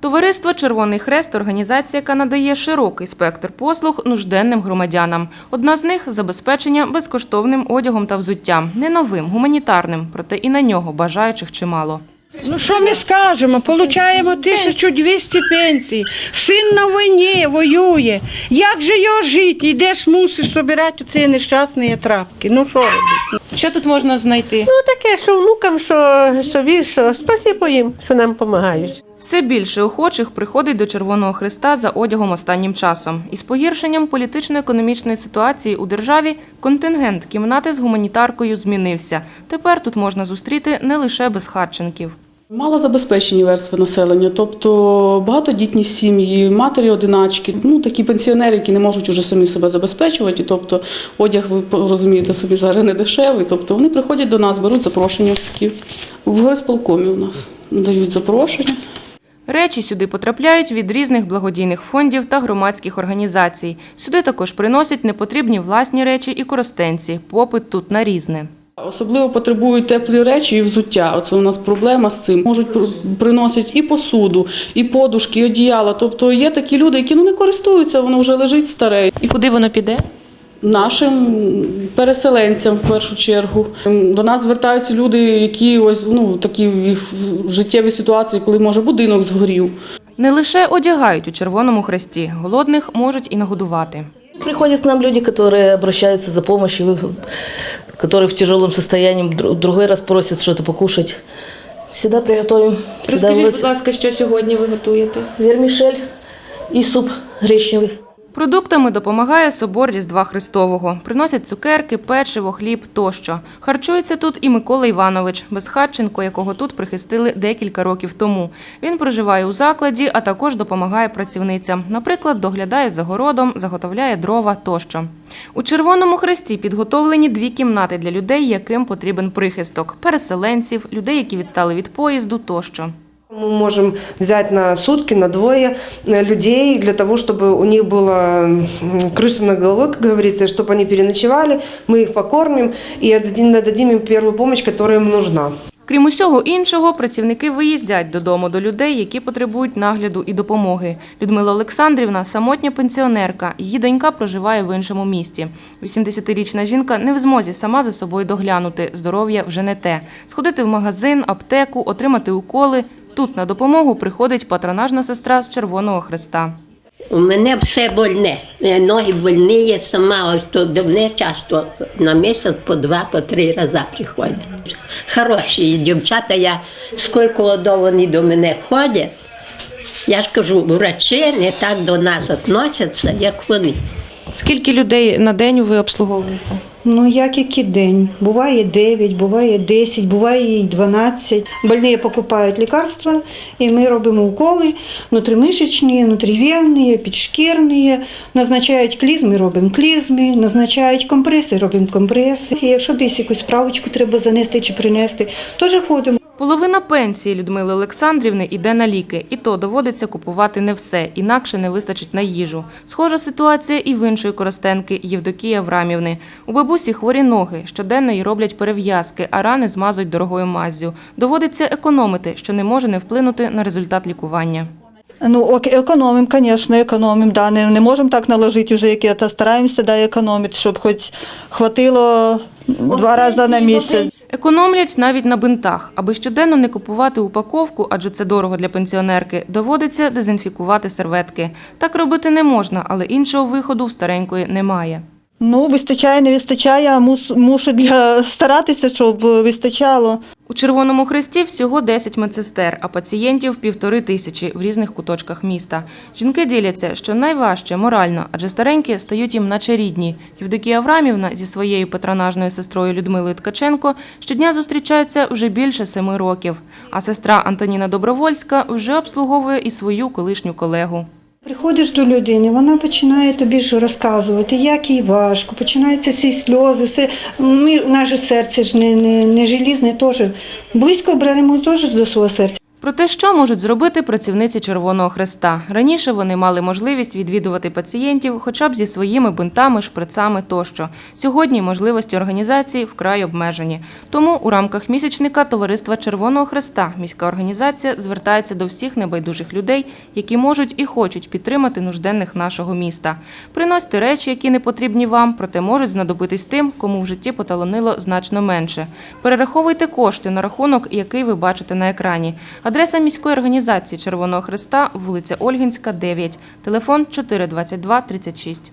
Товариство Червоний Хрест організація, яка надає широкий спектр послуг нужденним громадянам. Одна з них забезпечення безкоштовним одягом та взуттям, не новим, гуманітарним, проте і на нього бажаючих чимало. Ну що ми скажемо? Получаємо 1200 пенсій. Син на війні воює. Як же його жити? Йдеш, мусиш збирати ці нещасні трапки. Ну що робити? Що тут можна знайти? Ну таке, що внукам, що собі, що спасибо їм, що нам допомагають. Все більше охочих приходить до Червоного Христа за одягом останнім часом. Із погіршенням політично-економічної ситуації у державі контингент кімнати з гуманітаркою змінився. Тепер тут можна зустріти не лише безхатченків. Малозабезпечені верстви населення, тобто багатодітні сім'ї, матері одиначки, ну такі пенсіонери, які не можуть уже самі себе забезпечувати. Тобто одяг, ви розумієте, собі зараз не дешевий. Тобто вони приходять до нас, беруть запрошення. В горисполкомі у нас дають запрошення. Речі сюди потрапляють від різних благодійних фондів та громадських організацій. Сюди також приносять непотрібні власні речі і користенці. Попит тут на різне. Особливо потребують теплі речі і взуття. Оце у нас проблема з цим. Можуть пр- приносять і посуду, і подушки, і одіяла. Тобто є такі люди, які ну не користуються, воно вже лежить старе. І куди воно піде? Нашим переселенцям в першу чергу до нас звертаються люди, які ось ну такі в їх в життєвій ситуації, коли може будинок згорів. Не лише одягають у Червоному Хресті, голодних можуть і нагодувати. Приходят к нам люди, которые обращаются за помощью, которые в тяжелом состоянии, Дру- другой раз просят что-то покушать. Всегда приготовим. Всегда выносим. ласка, що сьогодні ви готуєте? вермишель и суп гречневый. Продуктами допомагає собор Різдва Христового. Приносять цукерки, печиво, хліб тощо. Харчується тут і Микола Іванович, безхатченко, якого тут прихистили декілька років тому. Він проживає у закладі, а також допомагає працівницям. Наприклад, доглядає за городом, заготовляє дрова тощо. У Червоному Хресті підготовлені дві кімнати для людей, яким потрібен прихисток – переселенців, людей, які відстали від поїзду тощо. Мы можем взять на сутки, на двое э, людей для того, чтобы у них была м, крыша над головой, как говорится, чтобы они переночевали, мы их покормим и отдадим, дадим им первую помощь, которая им нужна. Крім усього іншого, працівники виїздять додому до людей, які потребують нагляду і допомоги. Людмила Олександрівна – самотня пенсіонерка. Її донька проживає в іншому місті. 80-річна жінка не в змозі сама за собою доглянути. Здоров'я вже не те. Сходити в магазин, аптеку, отримати уколи. Тут на допомогу приходить патронажна сестра з Червоного Хреста. У мене все больне. Е, Ноги больні, я сама ось то до мене часто на місяць по два, по три рази приходять. Хороші дівчата, я скільки вони до мене ходять. Я ж кажу, врачі не так до нас відносяться, як вони. Скільки людей на день ви обслуговуєте? Ну як який день? Буває 9, буває 10, буває і 12. Больні покупають лікарства, і ми робимо уколи внутрімишечні, внутрівенні, підшкірні. Назначають клізми, робимо клізми, назначають компреси, робимо компреси. І якщо десь якусь справочку треба занести чи принести, теж ходимо. Половина пенсії Людмили Олександрівни йде на ліки, і то доводиться купувати не все, інакше не вистачить на їжу. Схожа ситуація і в іншої коростенки Євдокії Аврамівни. У бабусі хворі ноги, щоденно їй роблять перев'язки, а рани змазують дорогою маззю. Доводиться економити, що не може не вплинути на результат лікування. Ну, економимо, звісно, економимо. Да, не, не можемо так наложити вже яке, та стараємося да, економити, щоб хоч хватило два рази на місяць. Економлять навіть на бинтах. Аби щоденно не купувати упаковку, адже це дорого для пенсіонерки, доводиться дезінфікувати серветки. Так робити не можна, але іншого виходу в старенької немає. Ну, вистачає, не вистачає, мушу для, старатися, щоб вистачало. У Червоному Хресті всього 10 медсестер, а пацієнтів півтори тисячі в різних куточках міста. Жінки діляться, що найважче морально, адже старенькі стають їм наче рідні. Євдокія Аврамівна зі своєю патронажною сестрою Людмилою Ткаченко щодня зустрічаються вже більше семи років. А сестра Антоніна Добровольська вже обслуговує і свою колишню колегу. Приходиш до людини, вона починає тобі ж розказувати, як їй важко, починаються ці сльози, все. Ми, наше серце ж не, не, не желізне, теж близько беремо теж до свого серця. Про те, що можуть зробити працівниці Червоного Хреста. Раніше вони мали можливість відвідувати пацієнтів хоча б зі своїми бинтами, шприцами тощо. Сьогодні можливості організації вкрай обмежені. Тому у рамках місячника Товариства Червоного Хреста міська організація звертається до всіх небайдужих людей, які можуть і хочуть підтримати нужденних нашого міста. Приносьте речі, які не потрібні вам, проте можуть знадобитись тим, кому в житті поталонило значно менше. Перераховуйте кошти на рахунок, який ви бачите на екрані. Адреса міської організації Червоного Хреста, вулиця Ольгінська, 9, телефон 422 36.